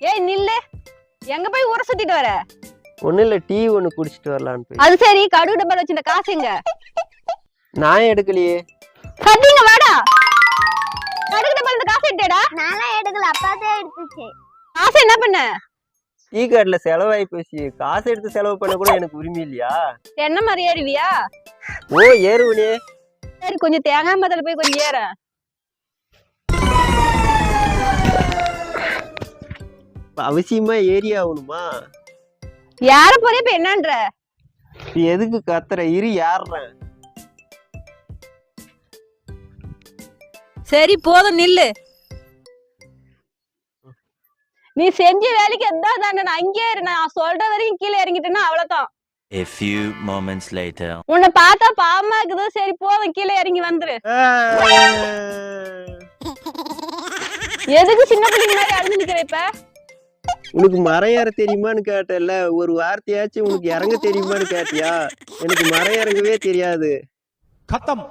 ஏய் நில்லு. எங்க போய் ஊரை சுத்திட்டு வர? ஒன்றும் இல்லை டீ ஒன்று குடிச்சிட்டு வரலான்னு போய். அது சரி கடுகு டப்பால வச்சிருந்த காசு எங்க? நான் எடுக்கலையே. சத்தியங்க வாடா. கடுகு டப்பால இருந்த காசு எடுத்தேடா. நான்லாம் எடுக்கல அப்பாதான் எடுத்துச்சு. காசு என்ன பண்ண? டீ கார்டில் செலவாகி போச்சு. காசு எடுத்து செலவு பண்ண கூட எனக்கு உரிமை இல்லையா? என்ன மாதிரி ஏறுவியா? ஓ ஏறுவனே. சரி கொஞ்சம் தேங்காய் மதல போய் கொஞ்சம் ஏற. அவசியமா ஏறி ஆகணுமா? யார போறே இப்ப என்னன்ற? நீ எதுக்கு கத்துற? இரு யாருறேன் சரி போதும் நில்லு. நீ செஞ்ச வேலைக்கு எதா தானே நான் அங்கேயே இரு நான் சொல்ற வரைக்கும் கீழே இறங்கிட்டேன்னா அவ்வளவுதான். A few moments later. உன்னை பார்த்தா பாவமா இருக்குது. சரி போதும் கீழே இறங்கி வந்துரு. எதுக்கு சின்ன பிள்ளைங்க மாதிரி அழுது நிக்கிற இப்ப? உனக்கு மரம் ஏற தெரியுமான்னு கேட்டல ஒரு வார்த்தையாச்சும் உனக்கு இறங்க தெரியுமான்னு கேட்டியா? எனக்கு மரம் இறங்கவே தெரியாது. கத்தம்.